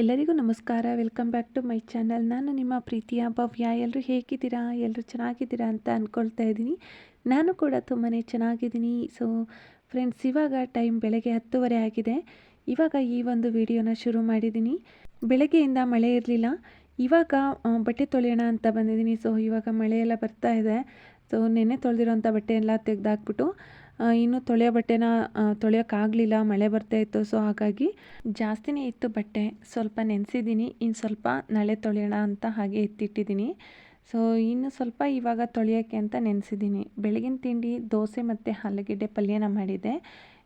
ಎಲ್ಲರಿಗೂ ನಮಸ್ಕಾರ. Welcome back to my channel ನಾನು ನಿಮ್ಮ ಪ್ರೀತಿಯ ಭವ್ಯ. ಎಲ್ಲರೂ ಹೇಗಿದ್ದೀರಾ? ಎಲ್ಲರೂ ಚೆನ್ನಾಗಿದ್ದೀರಾ ಅಂತ ಅಂದ್ಕೊಳ್ತಾ ಇದ್ದೀನಿ. ನಾನು ಕೂಡ ತುಂಬಾ ಚೆನ್ನಾಗಿದ್ದೀನಿ. ಸೊ ಫ್ರೆಂಡ್ಸ್ ಇವಾಗ ಟೈಮ್ ಬೆಳಗ್ಗೆ ಹತ್ತುವರೆ ಆಗಿದೆ. ಇವಾಗ ಈ ಒಂದು ವಿಡಿಯೋನ ಶುರು ಮಾಡಿದ್ದೀನಿ. ಬೆಳಗ್ಗೆಯಿಂದ ಮಳೆ ಇರಲಿಲ್ಲ. ಇವಾಗ ಬಟ್ಟೆ ತೊಳೆಯೋಣ ಅಂತ ಬಂದಿದ್ದೀನಿ. ಸೊ ಇವಾಗ ಮಳೆ ಎಲ್ಲ ಬರ್ತಾ ಇದೆ. ಸೊ ನೆನ್ನೆ ತೊಳೆದಿರೋಂಥ ಬಟ್ಟೆ ಎಲ್ಲ ತೆಗೆದಾಕ್ಬಿಟ್ಟು ಇನ್ನು ತೊಳೆಯೋ ಬಟ್ಟೆನ ತೊಳೆಯೋಕ್ಕಾಗಲಿಲ್ಲ, ಮಳೆ ಬರ್ತಾ ಇತ್ತು ಸೊ ಹಾಗಾಗಿ ಜಾಸ್ತಿನೇ ಇತ್ತು ಬಟ್ಟೆ. ಸ್ವಲ್ಪ ನೆನೆಸಿದ್ದೀನಿ, ಇನ್ನು ಸ್ವಲ್ಪ ನಾಳೆ ತೊಳೆಯೋಣ ಅಂತ ಹಾಗೆ ಎತ್ತಿಟ್ಟಿದ್ದೀನಿ. ಸೊ ಇನ್ನು ಸ್ವಲ್ಪ ಇವಾಗ ತೊಳೆಯೋಕ್ಕೆ ಅಂತ ನೆನೆಸಿದ್ದೀನಿ. ಬೆಳಗಿನ ತಿಂಡಿ, ದೋಸೆ ಮತ್ತು ಆಲೂಗೆಡ್ಡೆ ಪಲ್ಯನ ಮಾಡಿದ್ದೆ.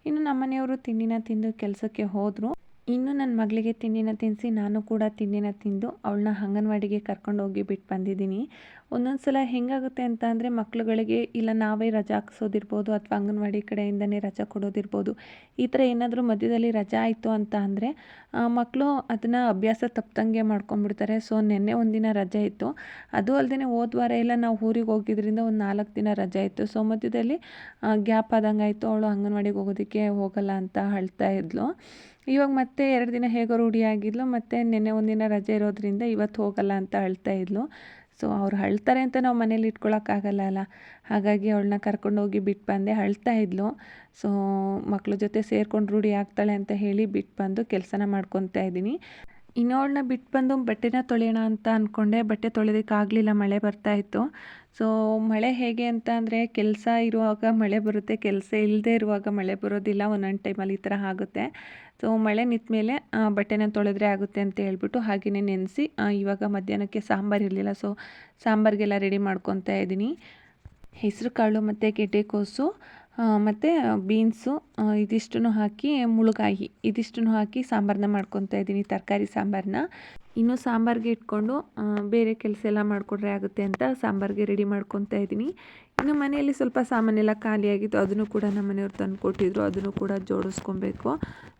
ಇನ್ನು ನಮ್ಮನೆಯವರು ತಿಂಡಿನ ತಿಂದು ಕೆಲಸಕ್ಕೆ ಹೋದರು. ಇನ್ನು ನನ್ನ ಮಗಳಿಗೆ ತಿಂಡಿನ ತಿನ್ನಿಸಿ ನಾನು ಕೂಡ ತಿಂಡಿನ ತಿಂದು ಅವಳನ್ನ ಅಂಗನವಾಡಿಗೆ ಕರ್ಕೊಂಡು ಹೋಗಿ ಬಿಟ್ಟು ಬಂದಿದ್ದೀನಿ. ಒಂದೊಂದು ಸಲ ಹೆಂಗಾಗುತ್ತೆ ಅಂತ ಅಂದರೆ ಮಕ್ಳುಗಳಿಗೆ ಇಲ್ಲ ನಾವೇ ರಜಾ ಹಾಕ್ಸೋದಿರ್ಬೋದು ಅಥವಾ ಅಂಗನವಾಡಿ ಕಡೆಯಿಂದನೇ ರಜಾ ಕೊಡೋದಿರ್ಬೋದು. ಈ ಥರ ಏನಾದರೂ ಮಧ್ಯದಲ್ಲಿ ರಜಾ ಆಯಿತು ಅಂತ ಅಂದರೆ ಮಕ್ಕಳು ಅದನ್ನು ಅಭ್ಯಾಸ ತಪ್ಪದಂಗೆ ಮಾಡ್ಕೊಂಡ್ಬಿಡ್ತಾರೆ. ಸೊ, ನಿನ್ನೆ ಒಂದಿನ ರಜೆ ಇತ್ತು. ಅದು ಅಲ್ಲದೆ ಹೋದ ವಾರ ಎಲ್ಲ ನಾವು ಊರಿಗೆ ಹೋಗಿದ್ರಿಂದ ಒಂದು ನಾಲ್ಕು ದಿನ ರಜೆ ಇತ್ತು. ಸೊ, ಮಧ್ಯದಲ್ಲಿ ಗ್ಯಾಪ್ ಆದಂಗೆ ಆಯಿತು ಅವಳು ಅಂಗನವಾಡಿಗೆ ಹೋಗೋದಕ್ಕೆ ಹೋಗಲ್ಲ ಅಂತ ಅಳ್ತಾ ಇದ್ಲು. ಇವಾಗ ಮತ್ತೆ ಎರಡು ದಿನ ಹೇಗೋ ರೂಢಿಯಾಗಿದ್ಲು ಮತ್ತು ನಿನ್ನೆ ಒಂದಿನ ರಜೆ ಇರೋದ್ರಿಂದ ಇವತ್ತು ಹೋಗಲ್ಲ ಅಂತ ಅಳ್ತಾ ಇದ್ಲು. ಸೊ ಅವ್ರು ಅಳ್ತಾರೆ ಅಂತ ನಾವು ಮನೇಲಿ ಇಟ್ಕೊಳಕ್ಕಾಗಲ್ಲ ಅಲ್ಲ. ಹಾಗಾಗಿ ಅವಳನ್ನ ಕರ್ಕೊಂಡೋಗಿ ಬಿಟ್ಟು ಬಂದೆ, ಅಳ್ತಾ ಇದ್ಲು. ಸೊ ಮಕ್ಳ ಜೊತೆ ಸೇರ್ಕೊಂಡು ರೂಢಿ ಆಗ್ತಾಳೆ ಅಂತ ಹೇಳಿ ಬಿಟ್ಟು ಬಂದು ಕೆಲಸನ ಮಾಡ್ಕೊತಾ ಇದ್ದೀನಿ. ಇನ್ನು ಅವಳನ್ನ ಬಿಟ್ಟು ಬಂದು ಬಟ್ಟೆನ ತೊಳೆಯೋಣ ಅಂತ ಅಂದ್ಕೊಂಡೆ ಬಟ್ಟೆ ತೊಳೆಯೋದಕ್ಕಾಗಲಿಲ್ಲ ಮಳೆ ಬರ್ತಾ ಇತ್ತು. ಸೊ ಮಳೆ ಹೇಗೆ ಅಂತ ಅಂದರೆ ಕೆಲಸ ಇರುವಾಗ ಮಳೆ ಬರುತ್ತೆ, ಕೆಲಸ ಇಲ್ಲದೆ ಇರುವಾಗ ಮಳೆ ಬರೋದಿಲ್ಲ, ಒಂದೊಂದು ಟೈಮಲ್ಲಿ ಈ ಥರ ಆಗುತ್ತೆ. ಸೊ ಮಳೆ ನಿಂತ ಮೇಲೆ ಬಟ್ಟೆನ ತೊಳೆದ್ರೆ ಆಗುತ್ತೆ ಅಂತ ಹೇಳ್ಬಿಟ್ಟು ಹಾಗೆಯೇ ನೆನೆಸಿ ಇವಾಗ ಮಧ್ಯಾಹ್ನಕ್ಕೆ ಸಾಂಬಾರು ಇರಲಿಲ್ಲ. ಸೊ ಸಾಂಬಾರಿಗೆಲ್ಲ ರೆಡಿ ಮಾಡ್ಕೊತಾ ಇದ್ದೀನಿ ಹೆಸರು ಕಾಳು ಮತ್ತು ಗೆಡ್ಡೆಕೋಸು ಮತ್ತು ಬೀನ್ಸು ಇದಿಷ್ಟನ್ನು ಹಾಕಿ ಮುಳುಗಾಯಿ ಇದಿಷ್ಟನ್ನು ಹಾಕಿ ಸಾಂಬಾರನ್ನ ಮಾಡ್ಕೊತಾ ಇದ್ದೀನಿ ತರಕಾರಿ ಸಾಂಬಾರನ್ನ ಇನ್ನು ಸಾಂಬಾರಿಗೆ ಇಟ್ಕೊಂಡು ಬೇರೆ ಕೆಲಸ ಎಲ್ಲ ಮಾಡಿಕೊಡ್ರೆ ಆಗುತ್ತೆ ಅಂತ ಸಾಂಬಾರಿಗೆ ರೆಡಿ ಮಾಡ್ಕೊತಾ ಇದ್ದೀನಿ. ಇನ್ನು ಮನೆಯಲ್ಲಿ ಸ್ವಲ್ಪ ಸಾಮಾನೆಲ್ಲ ಖಾಲಿಯಾಗಿತ್ತು ಅದನ್ನು ಕೂಡ ನಮ್ಮ ಮನೆಯವ್ರು ತಂದು ಕೊಟ್ಟಿದ್ರು ಅದನ್ನು ಕೂಡ ಜೋಡಿಸ್ಕೊಬೇಕು.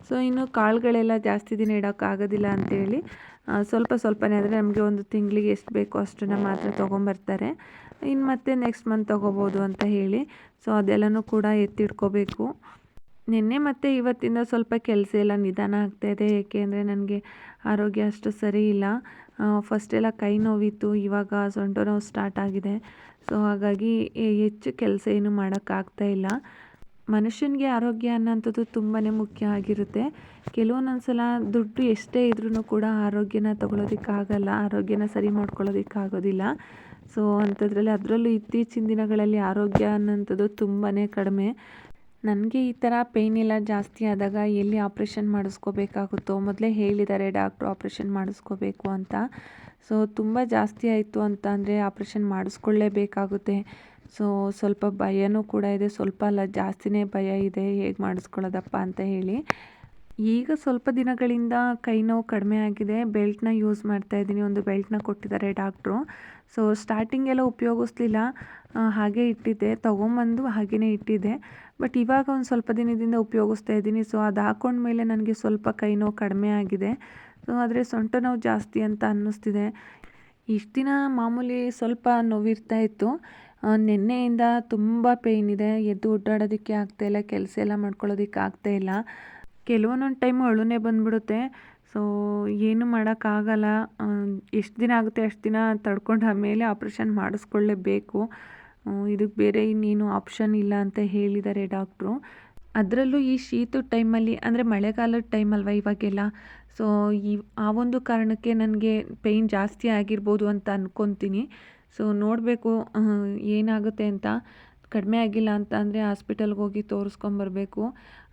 ಸೊ ಇನ್ನು ಕಾಳುಗಳೆಲ್ಲ ಜಾಸ್ತಿ ದಿನ ಇಡೋಕ್ಕಾಗೋದಿಲ್ಲ ಅಂತೇಳಿ ಆ, ಸ್ವಲ್ಪ ಸ್ವಲ್ಪನೇ ಆದರೆ ನಮಗೆ ಒಂದು ತಿಂಗಳಿಗೆ ಎಷ್ಟು ಬೇಕೋ ಅಷ್ಟನ್ನು ಮಾತ್ರ ತೊಗೊಂಬರ್ತಾರೆ. ಇನ್ನು ಮತ್ತೆ ನೆಕ್ಸ್ಟ್ ಮಂತ್ ತೊಗೋಬೋದು ಅಂತ ಹೇಳಿ ಸೊ ಅದೆಲ್ಲನೂ ಕೂಡ ಎತ್ತಿಟ್ಕೋಬೇಕು ನಿನ್ನೆ ಮತ್ತು ಇವತ್ತಿಂದ ಸ್ವಲ್ಪ ಕೆಲಸ ಎಲ್ಲ ನಿಧಾನ ಇದೆ. ಏಕೆ ಅಂದರೆ ನನಗೆ ಆರೋಗ್ಯ ಅಷ್ಟು ಸರಿ ಇಲ್ಲ. ಫಸ್ಟ್ ಎಲ್ಲ ಕೈ ನೋವಿತ್ತು, ಇವಾಗ ಸೊಂಟ ನೋವು ಸ್ಟಾರ್ಟ್ ಆಗಿದೆ. ಸೊ ಹಾಗಾಗಿ ಹೆಚ್ಚು ಕೆಲಸ ಏನು ಮಾಡೋಕ್ಕಾಗ್ತಾ ಇಲ್ಲ. ಮನುಷ್ಯನಿಗೆ ಆರೋಗ್ಯ ಅನ್ನೋಂಥದ್ದು ತುಂಬಾ ಮುಖ್ಯ ಆಗಿರುತ್ತೆ. ಕೆಲವೊಂದೊಂದು ಸಲ ದುಡ್ಡು ಎಷ್ಟೇ ಇದ್ರೂ ಕೂಡ ಆರೋಗ್ಯನ ತಗೊಳ್ಳೋದಕ್ಕಾಗಲ್ಲ ಆರೋಗ್ಯನ ಸರಿ ಮಾಡ್ಕೊಳ್ಳೋದಕ್ಕಾಗೋದಿಲ್ಲ ಸೊ ಅಂಥದ್ರಲ್ಲಿ ಅದರಲ್ಲೂ ಇತ್ತೀಚಿನ ದಿನಗಳಲ್ಲಿ ಆರೋಗ್ಯ ಅನ್ನೋಂಥದ್ದು ತುಂಬಾ ಕಡಿಮೆ. ನನಗೆ ಈ ಥರ ಪೇಯ್ನ್ ಎಲ್ಲ ಜಾಸ್ತಿ ಆದಾಗ ಎಲ್ಲಿ ಆಪ್ರೇಷನ್ ಮಾಡಿಸ್ಕೋಬೇಕಾಗುತ್ತೋ, ಮೊದಲೇ ಹೇಳಿದ್ದಾರೆ ಡಾಕ್ಟ್ರು ಆಪ್ರೇಷನ್ ಮಾಡಿಸ್ಕೋಬೇಕು ಅಂತ. ಸೊ ತುಂಬ ಜಾಸ್ತಿ ಆಯಿತು ಅಂತ ಅಂದರೆ ಆಪ್ರೇಷನ್ ಮಾಡಿಸ್ಕೊಳ್ಳೇಬೇಕಾಗುತ್ತೆ. ಸೊ ಸ್ವಲ್ಪ ಭಯನೂ ಕೂಡ ಇದೆ. ಸ್ವಲ್ಪ ಅಲ್ಲ, ಜಾಸ್ತಿನೇ ಭಯ ಇದೆ. ಹೇಗೆ ಮಾಡಿಸ್ಕೊಳ್ಳೋದಪ್ಪ ಅಂತ ಹೇಳಿ. ಈಗ ಸ್ವಲ್ಪ ದಿನಗಳಿಂದ ಕೈ ನೋವು ಕಡಿಮೆ ಆಗಿದೆ. ಬೆಲ್ಟ್ನ ಯೂಸ್ ಮಾಡ್ತಾ ಇದ್ದೀನಿ. ಒಂದು ಬೆಲ್ಟ್ನ ಕೊಟ್ಟಿದ್ದಾರೆ ಡಾಕ್ಟ್ರು. ಸೊ, ಸ್ಟಾರ್ಟಿಂಗ್ ಎಲ್ಲ ಉಪಯೋಗಿಸ್ಲಿಲ್ಲ. ಹಾಗೆ ಇಟ್ಟಿದ್ದೆ. ತೊಗೊಂಬಂದು ಹಾಗೆಯೇ ಇಟ್ಟಿದ್ದೆ. ಬಟ್ ಇವಾಗ ಒಂದು ಸ್ವಲ್ಪ ದಿನದಿಂದ ಉಪಯೋಗಿಸ್ತಾ ಇದ್ದೀನಿ. ಸೊ, ಅದು ಹಾಕೊಂಡ್ಮೇಲೆ ನನಗೆ ಸ್ವಲ್ಪ ಕೈ ನೋವು ಕಡಿಮೆ ಆಗಿದೆ. ಸೊ, ಆದರೆ ಸೊಂಟ ನೋವು ಜಾಸ್ತಿ ಅಂತ ಅನ್ನಿಸ್ತಿದೆ. ಇಷ್ಟು ದಿನ ಮಾಮೂಲಿ ಸ್ವಲ್ಪ ನೋವಿರ್ತಾ ಇತ್ತು. ನಿನ್ನೆಯಿಂದ ತುಂಬ ಪೇಯ್ನ್ ಇದೆ. ಎದ್ದು ಓಡಾಡೋದಕ್ಕೆ ಆಗ್ತಾಯಿಲ್ಲ ಕೆಲಸ ಎಲ್ಲ ಮಾಡ್ಕೊಳ್ಳೋದಕ್ಕೆ ಆಗ್ತಾಯಿಲ್ಲ ಕೆಲವೊಂದೊಂದು ಟೈಮು ಅಳುನೇ ಬಂದ್ಬಿಡುತ್ತೆ. ಸೊ ಏನು ಮಾಡೋಕ್ಕಾಗಲ್ಲ. ಎಷ್ಟು ದಿನ ಆಗುತ್ತೆ ಅಷ್ಟು ದಿನ ತಡ್ಕೊಂಡು ಆಮೇಲೆ ಆಪ್ರೇಷನ್ ಮಾಡಿಸ್ಕೊಳ್ಳೇಬೇಕು. ಇದಕ್ಕೆ ಬೇರೆ ಇನ್ನೇನು ಆಪ್ಷನ್ ಇಲ್ಲ ಅಂತ ಹೇಳಿದ್ದಾರೆ ಡಾಕ್ಟ್ರು ಅದರಲ್ಲೂ ಈ ಶೀತದ ಟೈಮಲ್ಲಿ ಅಂದರೆ ಮಳೆಗಾಲದ ಟೈಮ್ ಅಲ್ವಾ ಇವಾಗೆಲ್ಲ? ಸೊ ಈ, ಆ ಒಂದು ಕಾರಣಕ್ಕೆ ನನಗೆ ಪೇಯ್ನ್ ಜಾಸ್ತಿ ಆಗಿರ್ಬೋದು ಅಂತ ಅಂದ್ಕೊತೀನಿ ಸೊ ನೋಡಬೇಕು ಏನಾಗುತ್ತೆ ಅಂತ. ಕಡಿಮೆ ಆಗಿಲ್ಲ ಅಂತ ಅಂದರೆ ಹಾಸ್ಪಿಟಲ್ಗೆ ಹೋಗಿ ತೋರಿಸ್ಕೊಂಬರ್ಬೇಕು.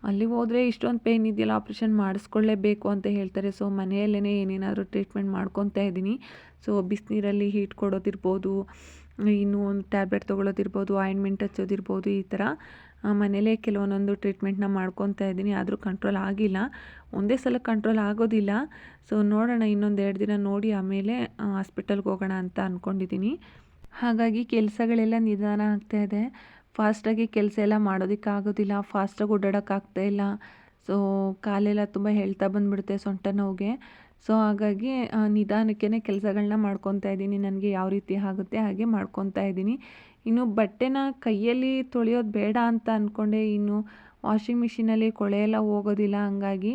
ಅಲ್ಲಿ ಹೋದರೆ ಇಷ್ಟೊಂದು ಪೇಯ್ನ್ ಇದೆಯಲ್ಲ, ಆಪ್ರೇಷನ್ ಮಾಡಿಸ್ಕೊಳ್ಳೇಬೇಕು ಅಂತ ಹೇಳ್ತಾರೆ. ಸೊ ಮನೆಯಲ್ಲೇ ಏನೇನಾದರೂ ಟ್ರೀಟ್ಮೆಂಟ್ ಮಾಡ್ಕೊತಾ ಇದ್ದೀನಿ. ಸೊ, ಬಿಸಿನೀರಲ್ಲಿ ಹೀಟ್ ಕೊಡೋದಿರ್ಬೋದು, ಇನ್ನೂ ಒಂದು ಟ್ಯಾಬ್ಲೆಟ್ ತೊಗೊಳೋದಿರ್ಬೋದು, ಆಯಿಂಟ್ಮೆಂಟ್ ಹಚ್ಚೋದಿರ್ಬೋದು, ಈ ಥರ. ಮನೇಲೇ ಕೆಲವೊಂದೊಂದು ಟ್ರೀಟ್ಮೆಂಟ್ನ ಮಾಡ್ಕೊತಾ ಇದ್ದೀನಿ. ಆದರೂ ಕಂಟ್ರೋಲ್ ಆಗಿಲ್ಲ. ಒಂದೇ ಸಲ ಕಂಟ್ರೋಲ್ ಆಗೋದಿಲ್ಲ. ಸೊ, ನೋಡೋಣ ಇನ್ನೊಂದು ಎರಡು ದಿನ ನೋಡಿ ಆಮೇಲೆ ಹಾಸ್ಪಿಟಲ್ಗೆ ಹೋಗೋಣ ಅಂತ ಅಂದ್ಕೊಂಡಿದ್ದೀನಿ ಹಾಗಾಗಿ ಕೆಲಸಗಳೆಲ್ಲ ನಿಧಾನ ಆಗ್ತಾ ಇದೆ. ಫಾಸ್ಟಾಗಿ ಕೆಲಸ ಎಲ್ಲ ಮಾಡೋದಕ್ಕಾಗೋದಿಲ್ಲ, ಫಾಸ್ಟಾಗಿ ಓಡಾಡೋಕ್ಕಾಗ್ತಾ ಇಲ್ಲ. ಸೊ ಕಾಲೆಲ್ಲ ತುಂಬ ಹೇಳ್ತಾ ಬಂದ್ಬಿಡುತ್ತೆ ಸೊಂಟ ನೋವಿಗೆ. ಸೊ ಹಾಗಾಗಿ ನಿಧಾನಕ್ಕೇ ಕೆಲಸಗಳನ್ನ ಮಾಡ್ಕೊತಾ ಇದ್ದೀನಿ. ನನಗೆ ಯಾವ ರೀತಿ ಆಗುತ್ತೆ ಹಾಗೆ ಮಾಡ್ಕೊತಾ ಇದ್ದೀನಿ. ಇನ್ನು ಬಟ್ಟೆನ ಕೈಯಲ್ಲಿ ತೊಳೆಯೋದು ಬೇಡ ಅಂತ ಅಂದ್ಕೊಂಡೆ ಇನ್ನು ವಾಷಿಂಗ್ ಮಿಷಿನಲ್ಲಿ ಕೊಳೆ ಎಲ್ಲ ಹೋಗೋದಿಲ್ಲ ಹಂಗಾಗಿ.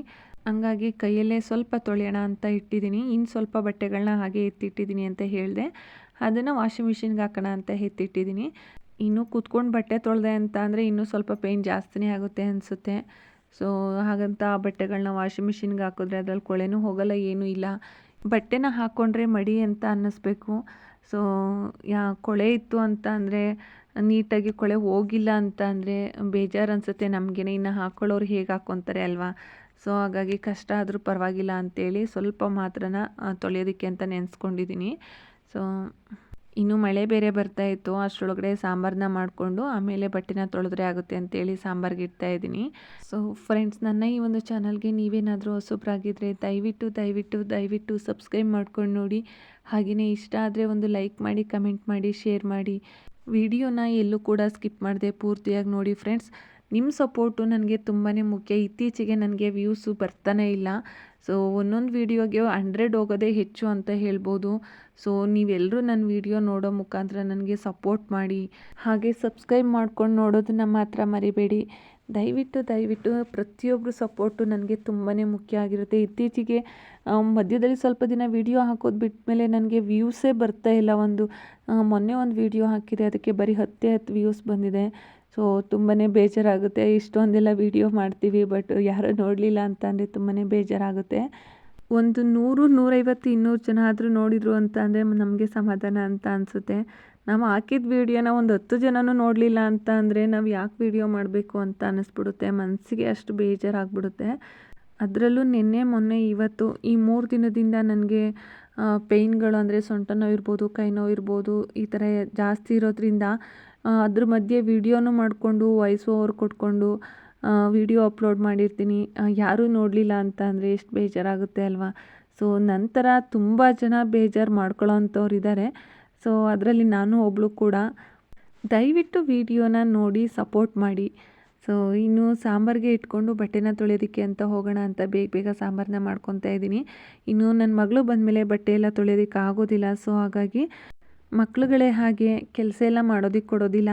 ಹಂಗಾಗಿ ಕೈಯಲ್ಲೇ ಸ್ವಲ್ಪ ತೊಳೆಯೋಣ ಅಂತ ಇಟ್ಟಿದ್ದೀನಿ. ಇನ್ನು ಸ್ವಲ್ಪ ಬಟ್ಟೆಗಳನ್ನ ಹಾಗೆ ಎತ್ತಿಟ್ಟಿದ್ದೀನಿ ಅಂತ ಹೇಳಿದೆ. ಅದನ್ನು ವಾಷಿಂಗ್ ಮಿಷಿನ್ಗೆ ಹಾಕೋಣ ಅಂತ ಎತ್ತಿಟ್ಟಿದ್ದೀನಿ ಇನ್ನು ಕೂತ್ಕೊಂಡು ಬಟ್ಟೆ ತೊಳೆದೆ ಅಂತ ಅಂದರೆ ಇನ್ನೂ ಸ್ವಲ್ಪ ಪೇಯ್ನ್ ಜಾಸ್ತಿನೇ ಆಗುತ್ತೆ ಅನಿಸುತ್ತೆ. ಸೊ ಹಾಗಂತ ಆ ಬಟ್ಟೆಗಳನ್ನ ವಾಷಿಂಗ್ ಮಿಷಿನ್ಗೆ ಹಾಕಿದ್ರೆ ಅದ್ರಲ್ಲಿ ಕೊಳೆನೂ ಹೋಗಲ್ಲ, ಏನೂ ಇಲ್ಲ. ಬಟ್ಟೆನ ಹಾಕ್ಕೊಂಡ್ರೆ ಮಡಿ ಅಂತ ಅನ್ನಿಸ್ಬೇಕು. ಸೊ ಯಾ, ಕೊಳೆ ಇತ್ತು ಅಂತ ಅಂದರೆ ನೀಟಾಗಿ ಕೊಳೆ ಹೋಗಿಲ್ಲ ಅಂತ ಅಂದರೆ ಬೇಜಾರು ಅನಿಸುತ್ತೆ ನಮಗೇನೆ. ಇನ್ನು ಹಾಕ್ಕೊಳ್ಳೋರು ಹೇಗೆ ಹಾಕ್ಕೊತಾರೆ ಅಲ್ವಾ? ಸೊ ಹಾಗಾಗಿ ಕಷ್ಟ ಆದರೂ ಪರವಾಗಿಲ್ಲ ಅಂತೇಳಿ ಸ್ವಲ್ಪ ಮಾತ್ರನ ತೊಳೆಯೋದಕ್ಕೆ ಅಂತ ನೆನೆಸ್ಕೊಂಡಿದ್ದೀನಿ ಸೊ, ಇನ್ನು ಮಳೆ ಬೇರೆ ಬರ್ತಾ ಇತ್ತು. ಅಷ್ಟರೊಳಗಡೆ ಸಾಂಬಾರನ್ನ ಮಾಡಿಕೊಂಡು ಆಮೇಲೆ ಬಟ್ಟೆನ ತೊಳೆದ್ರೆ ಆಗುತ್ತೆ ಅಂತೇಳಿ ಸಾಂಬಾರ್ಗೆ ಇಡ್ತಾ ಇದ್ದೀನಿ. ಸೊ ಫ್ರೆಂಡ್ಸ್ ನನ್ನ ಈ ಒಂದು ಚಾನಲ್ಗೆ ನೀವೇನಾದರೂ ಹೊಸಬ್ರಾಗಿದ್ದರೆ ದಯವಿಟ್ಟು ದಯವಿಟ್ಟು ದಯವಿಟ್ಟು ಸಬ್ಸ್ಕ್ರೈಬ್ ಮಾಡ್ಕೊಂಡು ನೋಡಿ. ಹಾಗೆಯೇ ಇಷ್ಟ ಆದರೆ ಒಂದು ಲೈಕ್ ಮಾಡಿ ಕಮೆಂಟ್ ಮಾಡಿ ಶೇರ್ ಮಾಡಿ. ವಿಡಿಯೋನ ಎಲ್ಲೂ ಕೂಡ ಸ್ಕಿಪ್ ಮಾಡಿದೆ ಪೂರ್ತಿಯಾಗಿ ನೋಡಿ ಫ್ರೆಂಡ್ಸ್ ನಿಮ್ಮ ಸಪೋರ್ಟು ನನಗೆ ತುಂಬಾ ಮುಖ್ಯ. ಇತ್ತೀಚೆಗೆ ನನಗೆ ವ್ಯೂಸು ಬರ್ತಾನೆ ಇಲ್ಲ. ಸೊ, ಒಂದೊಂದು ವೀಡಿಯೋಗೆ ಹಂಡ್ರೆಡ್ ಹೋಗೋದೇ ಹೆಚ್ಚು ಅಂತ ಹೇಳ್ಬೋದು. ಸೊ ನೀವೆಲ್ಲರೂ ನನ್ನ ವೀಡಿಯೋ ನೋಡೋ ಮುಖಾಂತರ ನನಗೆ ಸಪೋರ್ಟ್ ಮಾಡಿ. ಹಾಗೆ ಸಬ್ಸ್ಕ್ರೈಬ್ ಮಾಡ್ಕೊಂಡು ನೋಡೋದನ್ನು ಮಾತ್ರ ಮರಿಬೇಡಿ. ದಯವಿಟ್ಟು ದಯವಿಟ್ಟು ಪ್ರತಿಯೊಬ್ಬರು ಸಪೋರ್ಟು ನನಗೆ ತುಂಬಾ ಮುಖ್ಯ ಆಗಿರುತ್ತೆ. ಇತ್ತೀಚೆಗೆ ಮಧ್ಯದಲ್ಲಿ ಸ್ವಲ್ಪ ದಿನ ವೀಡಿಯೋ ಹಾಕೋದು ಬಿಟ್ಟ ಮೇಲೆ ನನಗೆ ವ್ಯೂಸೇ ಬರ್ತಾ ಇಲ್ಲ ಒಂದು. ಮೊನ್ನೆ ಒಂದು ವೀಡಿಯೋ ಹಾಕಿದೆ. ಅದಕ್ಕೆ ಬರೀ ಹತ್ತೇ ಹತ್ತು ವ್ಯೂಸ್ ಬಂದಿದೆ. ಸೊ ತುಂಬಾ ಬೇಜಾರಾಗುತ್ತೆ. ಇಷ್ಟೊಂದೆಲ್ಲ ವೀಡಿಯೋ ಮಾಡ್ತೀವಿ, ಬಟ್ ಯಾರೂ ನೋಡಲಿಲ್ಲ ಅಂತ ಅಂದರೆ ತುಂಬಾ ಬೇಜಾರಾಗುತ್ತೆ. ಒಂದು ನೂರು, ನೂರೈವತ್ತು, ಇನ್ನೂರು ಜನ ಆದರೂ ನೋಡಿದರು ಅಂತ ಅಂದರೆ ನಮಗೆ ಸಮಾಧಾನ ಅಂತ ಅನಿಸುತ್ತೆ. ನಾವು ಹಾಕಿದ ವೀಡಿಯೋನ ಒಂದು ಹತ್ತು ಜನನೂ ನೋಡಲಿಲ್ಲ ಅಂತ ಅಂದರೆ ನಾವು ಯಾಕೆ ವೀಡಿಯೋ ಮಾಡಬೇಕು ಅಂತ ಅನ್ನಿಸ್ಬಿಡುತ್ತೆ ಮನಸ್ಸಿಗೆ ಅಷ್ಟು ಬೇಜಾರಾಗ್ಬಿಡುತ್ತೆ. ಅದರಲ್ಲೂ ನಿನ್ನೆ, ಮೊನ್ನೆ, ಇವತ್ತು ಈ ಮೂರು ದಿನದಿಂದ ನನಗೆ ಪೇಯ್ನ್ಗಳು ಅಂದರೆ ಸೊಂಟ ನೋವು ಇರ್ಬೋದು, ಕೈ ನೋವು ಇರ್ಬೋದು, ಈ ಥರ ಜಾಸ್ತಿ ಇರೋದ್ರಿಂದ ಅದ್ರ ಮಧ್ಯೆ ವೀಡಿಯೋನು ಮಾಡಿಕೊಂಡು ವಾಯ್ಸ್ ಓವರ್ ಕೊಟ್ಕೊಂಡು ವೀಡಿಯೋ ಅಪ್ಲೋಡ್ ಮಾಡಿರ್ತೀನಿ. ಯಾರೂ ನೋಡಲಿಲ್ಲ ಅಂತ ಅಂದರೆ ಎಷ್ಟು ಬೇಜಾರಾಗುತ್ತೆ ಅಲ್ವಾ? ಸೊ ನಂತರ ತುಂಬ ಜನ ಬೇಜಾರು ಮಾಡ್ಕೊಳ್ಳೋ ಅಂಥವ್ರು ಇದ್ದಾರೆ ಸೊ ಅದರಲ್ಲಿ ನಾನು ಒಬ್ಬಳು ಕೂಡ. ದಯವಿಟ್ಟು ವೀಡಿಯೋನ ನೋಡಿ ಸಪೋರ್ಟ್ ಮಾಡಿ. ಸೊ ಇನ್ನು ಸಾಂಬಾರಿಗೆ ಇಟ್ಕೊಂಡು ಬಟ್ಟೆನ ತೊಳೆಯೋದಕ್ಕೆ ಅಂತ ಹೋಗೋಣ ಅಂತ ಬೇಗ ಬೇಗ ಸಾಂಬಾರನ್ನ ಮಾಡ್ಕೊತಾ ಇದ್ದೀನಿ. ಇನ್ನು ನನ್ನ ಮಗಳು ಬಂದಮೇಲೆ ಬಟ್ಟೆ ಎಲ್ಲ ತೊಳೆಯೋದಕ್ಕೆ ಆಗೋದಿಲ್ಲ. ಸೊ ಹಾಗಾಗಿ ಮಕ್ಳುಗಳೇ ಹಾಗೆ ಕೆಲಸ ಎಲ್ಲ ಮಾಡೋದಕ್ಕೆ ಕೊಡೋದಿಲ್ಲ.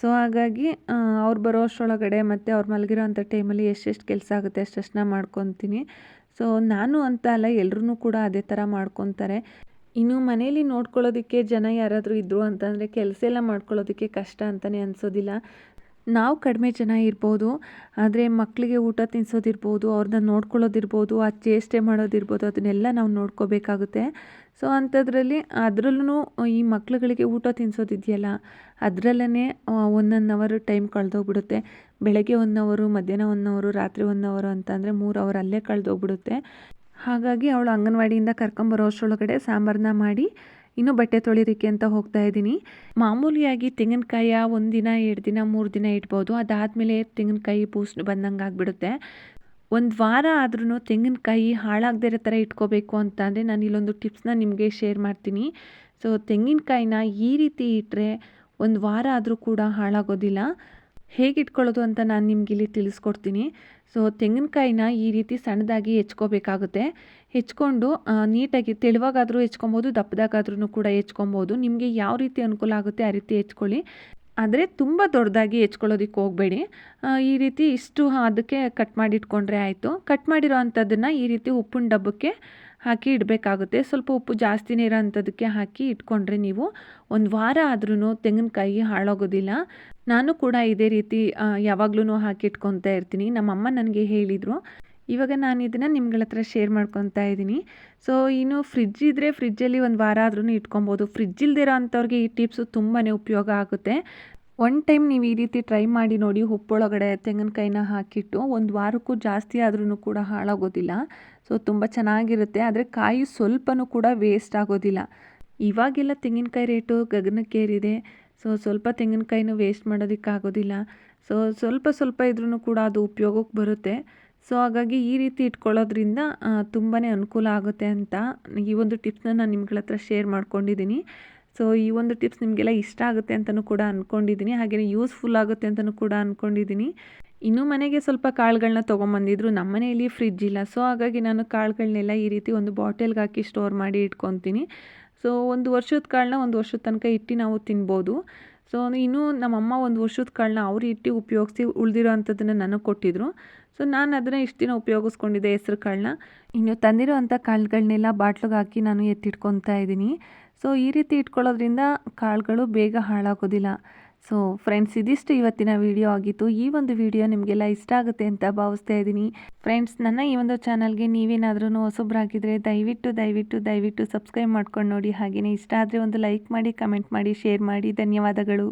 ಸೊ ಹಾಗಾಗಿ ಅವ್ರು ಬರೋ ಅಷ್ಟರೊಳಗಡೆ ಮತ್ತು ಅವ್ರು ಮಲಗಿರೋ ಅಂಥ ಟೈಮಲ್ಲಿ ಎಷ್ಟೆಷ್ಟು ಕೆಲಸ ಆಗುತ್ತೆ ಅಷ್ಟಷ್ಟನ್ನ ಮಾಡ್ಕೊತೀನಿ. ಸೊ ನಾನು ಅಂತ ಅಲ್ಲ ಎಲ್ಲರೂ ಕೂಡ ಅದೇ ಥರ ಮಾಡ್ಕೊತಾರೆ. ಇನ್ನು ಮನೇಲಿ ನೋಡ್ಕೊಳ್ಳೋದಕ್ಕೆ ಜನ ಯಾರಾದರೂ ಇದ್ದರು ಅಂತಂದರೆ ಕೆಲಸ ಎಲ್ಲ ಮಾಡ್ಕೊಳ್ಳೋದಕ್ಕೆ ಕಷ್ಟ ಅಂತಲೇ ಅನಿಸೋದಿಲ್ಲ. ನಾವು ಕಡಿಮೆ ಜನ ಇರ್ಬೋದು, ಆದರೆ ಮಕ್ಕಳಿಗೆ ಊಟ ತಿನ್ನಿಸೋದಿರ್ಬೋದು ಅವ್ರನ್ನ ನೋಡ್ಕೊಳ್ಳೋದಿರ್ಬೋದು, ಆ ಚೇಷ್ಟೆ ಮಾಡೋದಿರ್ಬೋದು, ಅದನ್ನೆಲ್ಲ ನಾವು ನೋಡ್ಕೋಬೇಕಾಗುತ್ತೆ. ಸೊ ಅಂಥದ್ರಲ್ಲಿ ಅದರಲ್ಲೂ ಈ ಮಕ್ಳುಗಳಿಗೆ ಊಟ ತಿನ್ನಿಸೋದಿದೆಯಲ್ಲ ಅದರಲ್ಲೇ ಒನ್ ಅವರ್ ಟೈಮ್ ಕಳೆದೋಗ್ಬಿಡುತ್ತೆ. ಬೆಳಗ್ಗೆ ಒನ್ ಅವರು ಮಧ್ಯಾಹ್ನ ಒನ್ ಅವರು ರಾತ್ರಿ ಒನ್ ಅವರು ಅಂತಂದರೆ ಮೂರು ಅವರ್ ಅಲ್ಲೇ ಕಳೆದೋಗ್ಬಿಡುತ್ತೆ. ಹಾಗಾಗಿ ಅವಳು ಅಂಗನವಾಡಿಯಿಂದ ಕರ್ಕೊಂಬರೋ ಅಷ್ಟರೊಳಗಡೆ ಸಾಂಬಾರನ್ನ ಮಾಡಿ ಇನ್ನು ಬಟ್ಟೆ ತೊಳೆಯೋದಕ್ಕೆ ಅಂತ ಹೋಗ್ತಾ ಇದ್ದೀನಿ. ಮಾಮೂಲಿಯಾಗಿ ತೆಂಗಿನಕಾಯಿಯ ಒಂದು ದಿನ, ಎರಡು ದಿನ, ಮೂರು ದಿನ ಇಡ್ಬೋದು. ಅದಾದಮೇಲೆ ತೆಂಗಿನಕಾಯಿ ಬೂಸ್ಟ್ ಬಂದಂಗೆ ಆಗಿಬಿಡುತ್ತೆ. ಒಂದು ವಾರ ಆದ್ರೂ ತೆಂಗಿನಕಾಯಿ ಹಾಳಾಗದೇ ಇರೋ ಥರ ಇಟ್ಕೋಬೇಕು ಅಂತ ಅಂದರೆ ನಾನು ಇಲ್ಲೊಂದು ಟಿಪ್ಸ್ನ ನಿಮಗೆ ಶೇರ್ ಮಾಡ್ತೀನಿ. ಸೊ ತೆಂಗಿನಕಾಯಿನ ಈ ರೀತಿ ಇಟ್ಟರೆ ಒಂದು ವಾರ ಆದರೂ ಕೂಡ ಹಾಳಾಗೋದಿಲ್ಲ. ಹೇಗೆ ಇಟ್ಕೊಳ್ಳೋದು ಅಂತ ನಾನು ನಿಮ್ಗೆ ಇಲ್ಲಿ ತಿಳಿಸ್ಕೊಡ್ತೀನಿ. ಸೊ ತೆಂಗಿನಕಾಯಿನ ಈ ರೀತಿ ಸಣ್ಣದಾಗಿ ಹೆಚ್ಕೋಬೇಕಾಗುತ್ತೆ. ಹೆಚ್ಕೊಂಡು ನೀಟಾಗಿ ತೆಳುವಾಗಾದರೂ ಹೆಚ್ಕೊಬೋದು, ದಪ್ಪದಾಗಾದ್ರೂ ಕೂಡ ಹೆಚ್ಕೊಬೋದು. ನಿಮಗೆ ಯಾವ ರೀತಿ ಅನುಕೂಲ ಆಗುತ್ತೆ ಆ ರೀತಿ ಹೆಚ್ಕೊಳ್ಳಿ. ಆದರೆ ತುಂಬ ದೊಡ್ಡದಾಗಿ ಹೆಚ್ಕೊಳ್ಳೋದಕ್ಕೆ ಹೋಗಬೇಡಿ. ಈ ರೀತಿ ಇಷ್ಟು ಅದಕ್ಕೆ ಕಟ್ ಮಾಡಿ ಇಟ್ಕೊಂಡ್ರೆ ಆಯಿತು. ಕಟ್ ಮಾಡಿರೋ ಅಂಥದ್ದನ್ನು ಈ ರೀತಿ ಉಪ್ಪಿನ ಡಬ್ಬಕ್ಕೆ ಹಾಕಿ ಇಡಬೇಕಾಗುತ್ತೆ. ಸ್ವಲ್ಪ ಉಪ್ಪು ಜಾಸ್ತಿನೇ ಇರೋ ಅಂಥದ್ದಕ್ಕೆ ಹಾಕಿ ಇಟ್ಕೊಂಡ್ರೆ ನೀವು ಒಂದು ವಾರ ಆದ್ರೂ ತೆಂಗಿನಕಾಯಿ ಹಾಳಾಗೋದಿಲ್ಲ. ನಾನು ಕೂಡ ಇದೇ ರೀತಿ ಯಾವಾಗ್ಲೂ ಹಾಕಿ ಇಟ್ಕೊತಾ ಇರ್ತೀನಿ. ನಮ್ಮಮ್ಮ ನನಗೆ ಹೇಳಿದರು ಇವಾಗ ನಾನು ಇದನ್ನು ನಿಮ್ಗಳ ಹತ್ರ ಶೇರ್ ಮಾಡ್ಕೊತಾ ಇದ್ದೀನಿ. ಸೊ ಇನ್ನು ಫ್ರಿಜ್ ಇದ್ದರೆ ಫ್ರಿಜ್ಜಲ್ಲಿ ಒಂದು ವಾರ ಆದ್ರೂ ಇಟ್ಕೊಬೋದು. ಫ್ರಿಜ್ ಇಲ್ದಿರೋ ಅಂಥವ್ರಿಗೆ ಈ ಟಿಪ್ಸು ತುಂಬಾ ಉಪಯೋಗ ಆಗುತ್ತೆ. ಒನ್ ಟೈಮ್ ನೀವು ಈ ರೀತಿ ಟ್ರೈ ಮಾಡಿ ನೋಡಿ ಉಪ್ಪೊಳಗಡೆ ತೆಂಗಿನಕಾಯಿನ ಹಾಕಿಟ್ಟು ಒಂದು ವಾರಕ್ಕೂ ಜಾಸ್ತಿ ಆದ್ರೂ ಕೂಡ ಹಾಳಾಗೋದಿಲ್ಲ. ಸೊ ತುಂಬ ಚೆನ್ನಾಗಿರುತ್ತೆ. ಆದರೆ ಕಾಯಿ ಸ್ವಲ್ಪನೂ ಕೂಡ ವೇಸ್ಟ್ ಆಗೋದಿಲ್ಲ. ಇವಾಗೆಲ್ಲ ತೆಂಗಿನಕಾಯಿ ರೇಟು ಗಗನಕ್ಕೇರಿದೆ ಸೊ ಸ್ವಲ್ಪ ತೆಂಗಿನಕಾಯಿನೂ ವೇಸ್ಟ್ ಮಾಡೋದಕ್ಕಾಗೋದಿಲ್ಲ. ಸೊ ಸ್ವಲ್ಪ ಸ್ವಲ್ಪ ಇದ್ರೂ ಕೂಡ ಅದು ಉಪಯೋಗಕ್ಕೆ ಬರುತ್ತೆ. ಸೊ ಹಾಗಾಗಿ ಈ ರೀತಿ ಇಟ್ಕೊಳ್ಳೋದ್ರಿಂದ ತುಂಬಾ ಅನುಕೂಲ ಆಗುತ್ತೆ ಅಂತ ಈ ಒಂದು ಟಿಪ್ಸ್ನ ನಾನು ನಿಮ್ಗಳ ಹತ್ರ ಶೇರ್ ಮಾಡ್ಕೊಂಡಿದ್ದೀನಿ ಸೊ ಈ ಒಂದು ಟಿಪ್ಸ್ ನಿಮಗೆಲ್ಲ ಇಷ್ಟ ಆಗುತ್ತೆ ಅಂತಲೂ ಕೂಡ ಅಂದ್ಕೊಂಡಿದ್ದೀನಿ ಹಾಗೆಯೇ ಯೂಸ್ಫುಲ್ ಆಗುತ್ತೆ ಅಂತಲೂ ಕೂಡ ಅಂದ್ಕೊಂಡಿದ್ದೀನಿ ಇನ್ನೂ ಮನೆಗೆ ಸ್ವಲ್ಪ ಕಾಳುಗಳನ್ನ ತೊಗೊಂಬಂದಿದ್ರು, ನಮ್ಮ ಮನೆಯಲ್ಲಿ ಫ್ರಿಜ್ ಇಲ್ಲ. ಸೊ ಹಾಗಾಗಿ ನಾನು ಕಾಳುಗಳನ್ನೆಲ್ಲ ಈ ರೀತಿ ಒಂದು ಬಾಟಲ್ಗೆ ಹಾಕಿ ಸ್ಟೋರ್ ಮಾಡಿ ಇಟ್ಕೊತೀನಿ. ಸೊ ಒಂದು ವರ್ಷದ ಕಾಳನ್ನ ಒಂದು ವರ್ಷದ ತನಕ ಇಟ್ಟು ನಾವು ತಿನ್ಬೋದು. ಸೊ ಇನ್ನೂ ನಮ್ಮಮ್ಮ ಒಂದು ವರ್ಷದ ಕಾಳನ್ನ ಅವ್ರು ಇಟ್ಟು ಉಪಯೋಗಿಸಿ ಉಳಿದಿರೋ ಅಂಥದ್ದನ್ನು ನನಗೆ ಕೊಟ್ಟಿದ್ರು. ಸೊ ನಾನು ಅದನ್ನು ಇಷ್ಟು ದಿನ ಉಪಯೋಗಿಸ್ಕೊಂಡಿದ್ದೆ ಹೆಸ್ರು ಕಾಳನ್ನ ಇನ್ನು ತಂದಿರೋ ಕಾಳುಗಳನ್ನೆಲ್ಲ ಬಾಟ್ಲಿಗೆ ಹಾಕಿ ನಾನು ಎತ್ತಿಟ್ಕೊತಾ ಇದ್ದೀನಿ ಸೊ ಈ ರೀತಿ ಇಟ್ಕೊಳ್ಳೋದ್ರಿಂದ ಕಾಳುಗಳು ಬೇಗ ಹಾಳಾಗೋದಿಲ್ಲ. ಸೊ ಫ್ರೆಂಡ್ಸ್ ಇದಿಷ್ಟು ಇವತ್ತಿನ ವಿಡಿಯೋ ಆಗಿತ್ತು. ಈ ಒಂದು ವಿಡಿಯೋ ನಿಮಗೆಲ್ಲ ಇಷ್ಟ ಆಗುತ್ತೆ ಅಂತ ಭಾವಿಸ್ತಾ ಇದ್ದೀನಿ. ಫ್ರೆಂಡ್ಸ್ ನನ್ನ ಈ ಒಂದು ಚಾನಲ್ಗೆ ನೀವೇನಾದ್ರೂ ಹೊಸಬ್ರಾಗಿದ್ದರೆ ದಯವಿಟ್ಟು ದಯವಿಟ್ಟು ದಯವಿಟ್ಟು ಸಬ್ಸ್ಕ್ರೈಬ್ ಮಾಡ್ಕೊಂಡು ನೋಡಿ. ಹಾಗೆಯೇ ಇಷ್ಟ ಆದರೆ ಒಂದು ಲೈಕ್ ಮಾಡಿ ಕಮೆಂಟ್ ಮಾಡಿ ಶೇರ್ ಮಾಡಿ. ಧನ್ಯವಾದಗಳು.